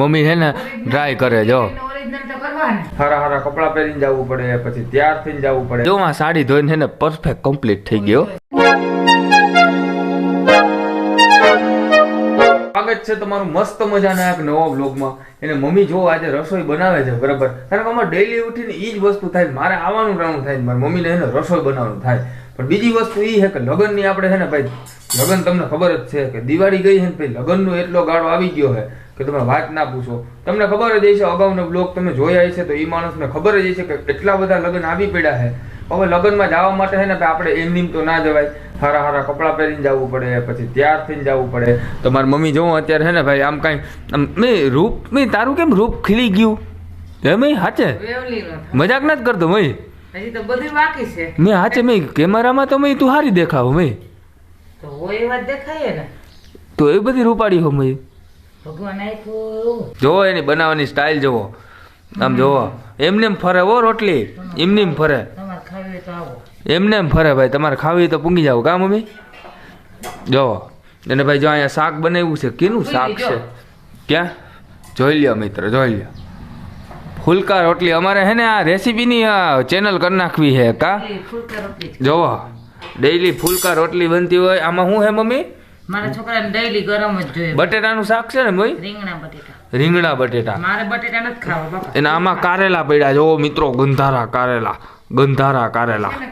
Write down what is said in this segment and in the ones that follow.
Mummy છે ને dry કરે જો. હારા હારા કપડાં પહેરીને જવું પડે પછી તૈયાર થઈને જવું પડે. જો માં સાડી ધોઈને છે ને પરફેક્ટ કમ્પ્લીટ થઈ ગયો. સ્વાગત છે તમારું મસ્ત મજાના એક નવા બ્લોગમાં એને મમ્મી જો આજે રસોઈ બનાવે છે બરાબર? કારણ કે અમારે ડેલી ઉઠીને એ જ વસ્તુ થાય મારે આવવાનું રાણું થાય મારી મમ્મીને એને રસોઈ બનાવવાનું થાય. પણ બીજી વસ્તુ એ છે કે લગ્નની આપણે છે ને ભાઈ લગ્ન તમને ખબર જ છે કે દિવાળી ગઈ છે ને ભાઈ લગ્નનો એટલો ગાળો આવી ગયો છે. કે તમે વાત ના પૂછો. તમને ખબર જ હશે અગાઉનો બ્લોગ તમે જોયા હશે તો એ માણસને ખબર જ હશે કે કેટલા બધા લગ્ન આવી પડ્યા છે. હવે લગ્નમાં જવા માટે છે ને આપણે એમ નીમ તો ના જવાય. સારા હારા કપડાં પહેરીને જવું પડે પછી તૈયાર થઈને જવું પડે. તો મારી મમ્મી જોઉં અત્યારે છે ને ભાઈ આમ કાંઈ મેં રૂપ મેં તારું કેમ રૂપ ખીલી ગયું? હે મેં હાચે? મજાક ના જ કરતો મેં? હજી તો બધું બાકી છે. મેં હાચે મેં કેમેરામાં તો મેં તું હારી દેખાવ મેં? તો હોય એવા દેખાય ને. તો એ બધી રૂપાડી હો મેં. જોવો એની બનાવવાની સ્ટાઇલ જોવો. આમ જોવો. એમને એમ ફરે હો રોટલી. એમને એમ ફરે. એમને એમ ફરે ભાઈ. તમારે ખાવી તો પૂંગી જાવ કા મમ્મી? જોવો. અને ભાઈ જો અહીંયા શાક બનાવ્યું છે. કેનું શાક છે? ક્યાં? જોઈ લ્યો મિત્ર જોઈ લ્યો. ફુલકા રોટલી. અમારે હે ને આ રેસીપીની ચેનલ કરી નાખવી છે કા. જોવો. ડેઈલી ફુલકા રોટલી બનતી હોય. આમાં શું હે મમ્મી? મારા છોકરાને ડેઈલી ગરમ જ જોઈએ. બટેટાનું શાક છે ને ભાઈ? રીંગણા બટેટા. રીંગણા બટેટા. મારે બટેટા નથી ખાવા બાપા. અને આમાં કારેલા પડ્યા જો મિત્રો ગંધારા કારેલા. ગંધારા કારેલા. એને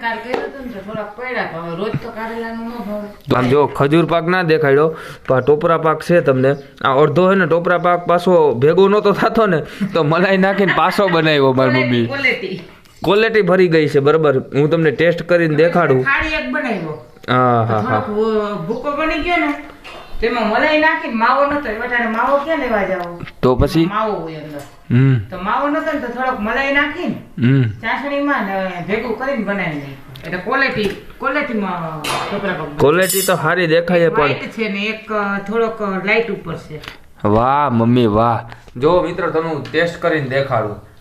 આમ જો ખજૂર પાક ના દેખાડ્યો પણ આ ટોપરા પાક છે તમને. આ અડધો હે ને ટોપરા પાક પાછો ભેગો નહોતો થતો ને તો મલાઈ નાખીને પાછો બનાવ્યો મારી મમ્મી. ક્વોલિટી ભરી ગઈ છે બરાબર. હું તમને ટેસ્ટ કરીને દેખાડું. એક બનાવ્યો. ભૂકો બની ગયો ને તેમાં મલાઈ નાખીને માવો નતો એટલે માવો ક્યાં લેવા જાવ? તો પછી? માવો હોય અંદર. હમ. તો માવો નતો ને તો થોડોક મલાઈ નાખીને હમ. ચાસણીમાં ને ભેગું કરીને બનાવી નાખ્યું. એટલે ક્વોલિટી ક્વોલિટીમાં ક્વોલિટી તો સારી દેખાય પણ છે ને એક થોડોક લાઈટ ઉપર છે. વાહ મમ્મી વાહ. જો મિત્રો તમે ટેસ્ટ કરીને દેખાડું.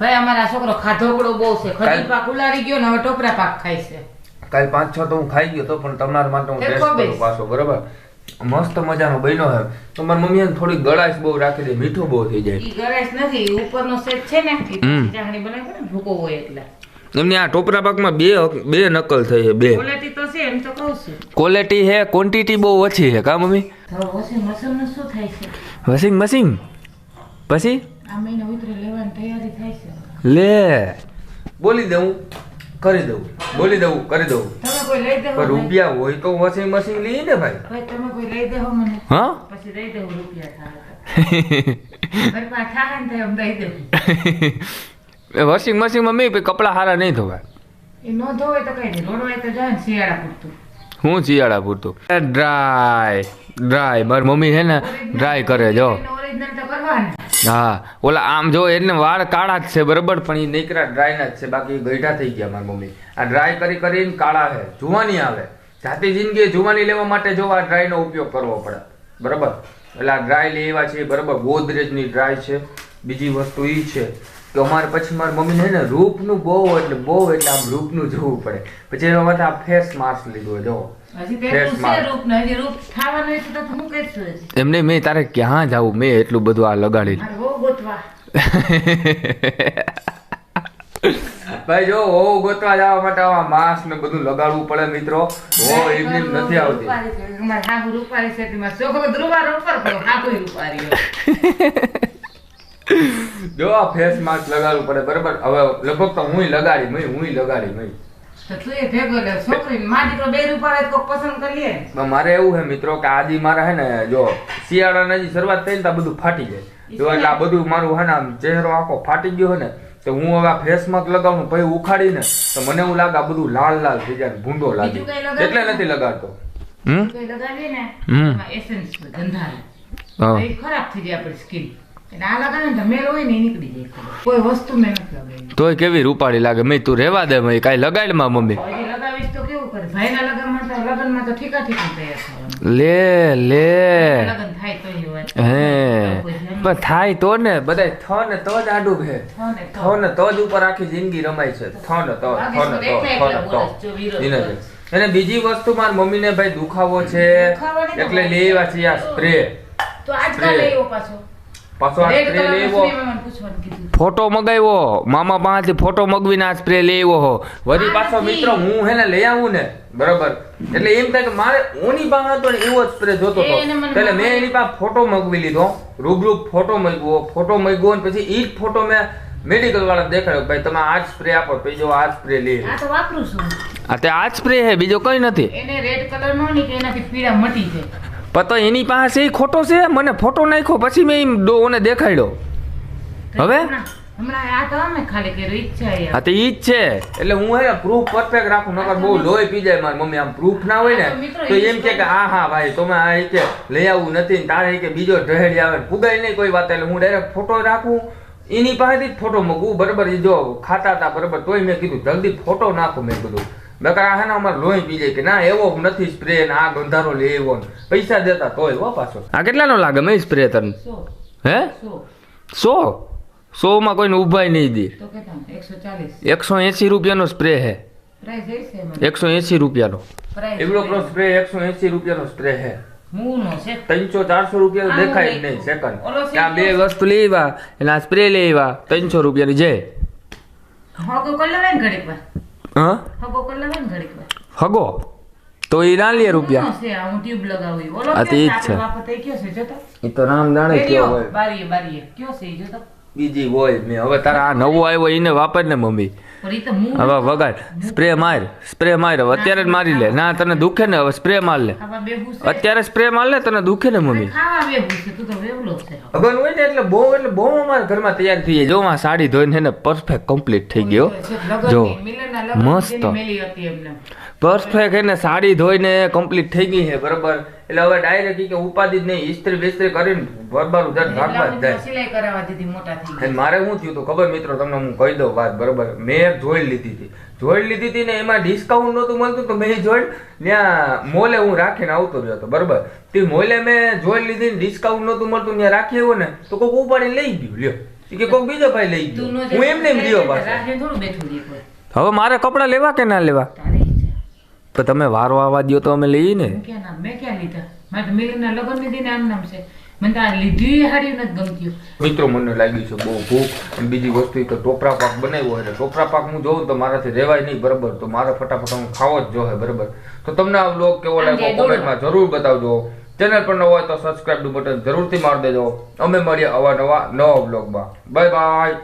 ભાઈ અમારા છોકરો ખાધોકડો બહુ છે. ખજૂર પાક ઉલારી ગયો ને હવે ટોપરા પાક ખાય છે. કાલ પાંચ છ તો હું ખાઈ ગયો તો પણ તમારા માટે હું ટેસ્ટ કરું પાછો બરાબર? મસ્ત મજાનો બન્યો હે તો મારી મમ્મીએ થોડી ગળાશ બહુ રાખી દે મીઠું બહુ થઈ જાય. ઈ ગળાશ નથી ઉપરનો સેટ છે ને ચાહણી બનાવી ને ભૂકો હોય એટલે. એમની આ ટોપરા પાકમાં બે બે નકલ થઈ છે બે. ક્વોલિટી તો છે એમ તો કહું છું. ક્વોલિટી છે ક્વોન્ટિટી બહુ ઓછી છે કા મમ્મી? હવે મશીન શું થાય છે? Washing machine? પછી? આ મહિને ઉતરી લેવાની તૈયારી થાય છે. લે. બોલી દઉં કરી દઉં બોલી દઉં કરી દઉં. તમે કોઈ લઈ દેવો રૂપિયા હોય તો વોશિંગ મશીન લઈ ને ભાઈ. ભાઈ તમે કોઈ લઈ દેવો મને. હા? પછી દેવું રૂપિયા વોશિંગ મશીનમાં મેં કપડા કપડાં સારા નહીં ધોવાય. એ ન ધોવે તો કઈ નહીં રોડવાય તો જાય શિયાળા પૂરતું. હું શિયાળા પૂરતું? ડ્રાય ડ્રાય મારી મમ્મી છે ને ડ્રાય કરે જો. ઓરિજિનલ તો કરવાના. હા, ઓલા આમ જો એટલે વાળ કાળા જ છે, બરોબર, પણ એ નીકળા ડ્રાયના જ છે, બાકી ગઈઢા થઈ ગયા મારી મમ્મી. આ ડ્રાય કરી કરીને કાળા છે, જુવાની આવે. જાતિ જિંદગી જુવાની લેવા માટે જો આ ડ્રાયનો ઉપયોગ કરવો પડે, બરાબર? એટલે આ ડ્રાય લેવા છે, બરાબર, ગોદરેજની ડ્રાય છે, બીજી વસ્તુ એ છે. કે અમારે પછી મારી મમ્મીને છે ને રૂપનું બહુ એટલે બહુ એટલે આમ રૂપનું જોવું પડે. પછી એના માટે આ ફેસ માસ્ક લીધું જો. તો તો હું એમને મેં તારે ક્યાં જાવું મેં એટલું બધું આ લગાડી મારે ભાઈ જો હોવ ગોતવા જવા માટે આવા માસ્ક ને બધું લગાડવું પડે મિત્રો. હો એમની નથી આવતી. રૂપારી છે. અમારે હાહુ રૂપારી છે છોકરો ધ્રુવા રૂપર હાહુ રૂપારી જો આ ફેસ માસ્ક લગાડવું પડે બરાબર? હવે લગભગ તો હું લગાડી મય હું લગાડી મય. મારે એવું છે મિત્રો કે આજે મારે હે ને જો શિયાળાની હજી શરૂઆત થઈ ને તો બધું ફાટી જાય. જો એટલે આ બધું મારું હે ને આમ ચહેરો આખો ફાટી ગયો હે ને તો હું હવે આ ફેસ માસ્ક લગાવું પછી ઉખાડી ને તો મને એવું લાગે આ બધું લાલ લાલ થઈ જાય ભૂંડો લાગે? એટલે નથી લગાડતો. હમ? લગાવીએ ને હમ. એસેન્સ ગંધારે. ખરાબ થઈ જાય આપણી સ્કિન તોય કેવી રૂપાળી લાગે? મેં તું રેવા દે મેં કાંઈ લગાડમાં મમ્મી? લે લે. હે. પણ થાય તો ને બધાય થો ને તો જ આડું છે. થો ને તો. જ ઉપર આખી જિંદગી રમાય છે. થો ને તો થો ને તો. થો ને તો એને અને બીજી વસ્તુ મારી મમ્મીને ભાઈ દુખાવો છે. એટલે લેવા છે આ સ્પ્રે તો આજકાલ. લેવો પાછો. પાછો આ સ્પ્રે લેવો. ફોટો મગાવ્યો મામા પાસેથી ફોટો મગવીને આ સ્પ્રે લેવો હો. વળી પાછો. મિત્રો હું હે ને લઈ આવું ને બરાબર? એટલે એમ થાય કે મારે ઓની પાસે હતો ને એવો જ સ્પ્રે જોતો હતો. એ એટલે મેં એની પાસે ફોટો મગવી લીધો. રૂબરૂ ફોટો મગ્યો. ફોટો મગ્યો ને પછી ઈ જ ફોટો મેં મેડિકલ વાળા દેખાડ્યો. ભાઈ તમે આ જ સ્પ્રે આપો પછી જો આ સ્પ્રે લે આ તો વાપરું છું. આ તે આ જ સ્પ્રે હે બીજો કઈ નથી. એને રેડ કલર નો ની કે એનાથી પીડા મટી જાય. પતો એની પાસે એ ખોટો છે? મને ફોટો નાખ્યો પછી મેં એમ ડોને દેખાડ્યો. હવે? તો હા તો ઈ જ છે. એટલે હું હે પ્રૂફ પરફેક્ટ રાખું નકર બહુ લોહી પી જાય મારી મમ્મી આમ પ્રૂફ ના હોય ને તો એમ કે હા હા ભાઈ તમે આ કે લઈ આવું નથી તારે કે બીજો ઢહેડી આવે પુગાય નહીં કોઈ વાત એટલે હું ડાયરેક્ટ ફોટો રાખું. એની પાસેથી જ ફોટો મૂકું બરાબર જો ખાતા હતા બરાબર તોય મેં કીધું જલ્દી ફોટો નાખો મેં કીધું નકર આ હે ને અમારે લોહી પી જાય કે ના એવો નથી સ્પ્રે ને આ ગંધારો લેવો ને. પૈસા દેતા તોય હો પાછો. આ કેટલાનો લાગે મેં સ્પ્રે તને? હે? સો. સો? માં કોઈને ઉભાય નહીં દે. એકસો એસી રૂપિયાનો સ્પ્રે હે. છે એકસો એસી રૂપિયાનો. એવડો એવડો સ્પ્રે એકસો એસી રૂપિયાનો સ્પ્રે હે. ત્રણસો ચારસો રૂપિયા દેખાય નહીં સેકન્ડ ત્યાં બે. વસ્તુ લેવા એટલે આ સ્પ્રે લેવા ત્રણસો રૂપિયાની જે. હા? હગો કરી ઘડીક હગો? તો એ ના લે રૂપિયા. હું ટ્યુબ લગાવી ઓલો છે? એ કયો છે? જોતો. એ તો રામ જાણે કયો હોય. બારીએ બારીએ. કયો છે જોતો? બીજી હોય મેં. હવે તારા આ નવો આવ્યો એને વાપર ને મમ્મી. હવે વગાડ. સ્પ્રે માર સ્પ્રે માર. હવે અત્યારે જ મારી લે. ના તને દુખે ને હવે સ્પ્રે માર લે. અત્યારે સ્પ્રે માર લે તને દુખે ને મમ્મી. અગર હોય ને એટલે બહુ એટલે બહુ અમારા ઘરમાં તૈયાર થઈ જાય. જો આ સાડી ધોઈને ને પરફેક્ટ કમ્પ્લીટ થઈ ગયો. જો મસ્ત. પરફેક્ટ એને સાડી ધોઈને કમ્પ્લીટ થઈ ગઈ છે બરાબર? એટલે હવે ડાયરેક્ટ કે ઉપાધિ જ નહીં ઇસ્ત્રી બિસ્ત્રી કરીને બરબારું ઉધાર ભાગવા જ જાય. મારે શું થયું હતું ખબર મિત્રો તમને હું કહી દઉં વાત બરાબર? મેં એક જોઈ લીધી હતી. જોઈ લીધી હતી ને એમાં ડિસ્કાઉન્ટ નહોતું મળતું તો મેં જોઈ ત્યાં મોલે હું રાખીને આવતો રહ્યો હતો બરાબર? તે મોલે મેં જોઈ લીધી ને ડિસ્કાઉન્ટ નહોતું મળતું ત્યાં રાખી આવ્યો ને તો કોઈ ઉપાડીને લઈ ગયું લ્યો. કે કોઈક બીજો ભાઈ લઈ ગયો. હું એમને એમ રહ્યો પાછો. હવે મારે કપડા લેવા કે ના લેવા. તો તમે વારો આવવા દ્યો તો અમે લઈએ ને. ક્યાં મેં ક્યાં લીધા? મારે તો મિલનના લગનની ને આમ નામ છે. મને તો આ લીધી હારી નથી ગમતી. મિત્રો મને લાગ્યું છે બહુ ભૂખ અને બીજી વસ્તુ તો ટોપરા પાક બનાવ્યો એટલે ટોપરા પાક હું જોઉં તો મારાથી રહેવાય નહીં બરાબર? તો મારે ફટાફટ હું ખાવો જ જોઈએ બરાબર? તો તમને આ બ્લોગ કેવો લાગે લાગ્યો? કોમેન્ટમાં જરૂર બતાવજો. ચેનલ પર નવો હોય તો સબસ્ક્રાઇબનું બટન જરૂરથી મારી દેજો. અમે મળીએ અવા નવા નવા બ્લોગમાં બાય બાય